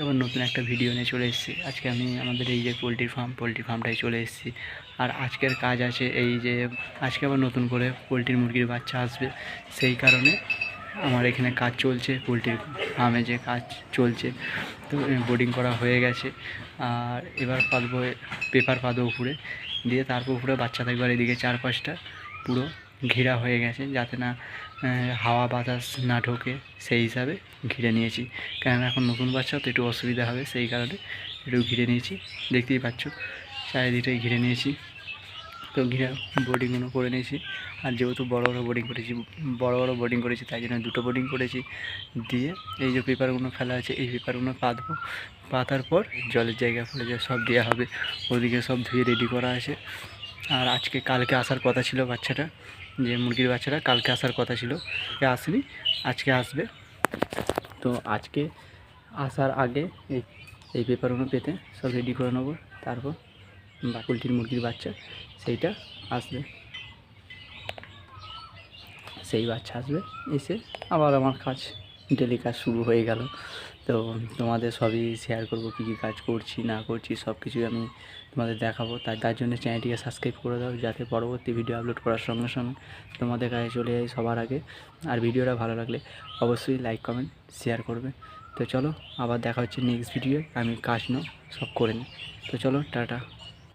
আবার নতুন একটা ভিডিও নিয়ে চলে এসেছি। আজকে আমি আমাদের এই যে পোলট্রি ফার্ম পোলট্রি ফার্মটায় চলে এসেছি। আর আজকের কাজ আছে এই যে, আজকে আবার নতুন করে পোলট্রির মুরগির বাচ্চা আসবে। সেই কারণে আমার এখানে কাজ চলছে, পোলট্রির ফার্মে যে কাজ চলছে। তো বোর্ডিং করা হয়ে গেছে। আর এবার পাতবো, পেপার পাতবো উপরে। দিয়ে তারপর উপরে বাচ্চা থাকবে আর এদিকে চারপাশটা পুরো ঘেরা হয়ে গেছে যাতে না হাওয়া বাতাস না ঢোকে, সেই হিসাবে ঘিরে নিয়েছি। কেননা এখন নতুন বাচ্চা, তো একটু অসুবিধা হবে, সেই কারণে একটু ঘিরে নিয়েছি। দেখতেই পাচ্ছ, চারিদিকটাই ঘিরে নিয়েছি। তো ঘিরে বোর্ডিংগুলো করে নিয়েছি। আর যেহেতু বড় বড় বোর্ডিং করেছি, বড় বড় বোর্ডিং করেছি, তাই জন্য দুটো বোর্ডিং করেছি। দিয়ে এই যে পেপারগুলো ফেলা আছে, এই পেপারগুলো পাতবো। পাতার পর জলের জায়গা ফেলে যে সব দেওয়া হবে। ওদিকে সব ধুয়ে রেডি করা আছে। আর আজকে, কালকে আসার কথা ছিল বাচ্চাটা, যে মুরগির বাচ্চাটা কালকে আসার কথা ছিল সে আসেনি, আজকে আসবে। তো আজকে আসার আগে এই এই পেপারগুলো পেতে সব রেডি করে নেব, তারপর বা পোলট্রির মুরগির বাচ্চা, সেইটা আসবে। সেই বাচ্চা আসবে, এসে আবার আমার কাজ ডেলি কাজ শুরু হয়ে গেল। তো তোমাদের সবই শেয়ার করব, কী কী কাজ করছি, না করছি সব কিছুই আমি তোমাদের দেখাবো। তাই তার জন্য চ্যানেলটিকে সাবস্ক্রাইব করে দাও, যাতে পরবর্তী ভিডিও আপলোড করার সঙ্গে সঙ্গে তোমাদের কাছে চলে যায় সবার আগে। আর ভিডিওটা ভালো লাগলে অবশ্যই লাইক কমেন্ট শেয়ার করবে। তো চলো, আবার দেখা হচ্ছে নেক্সট ভিডিও আমি কাজ নো সব করে নিই। তো চলো, টাটা।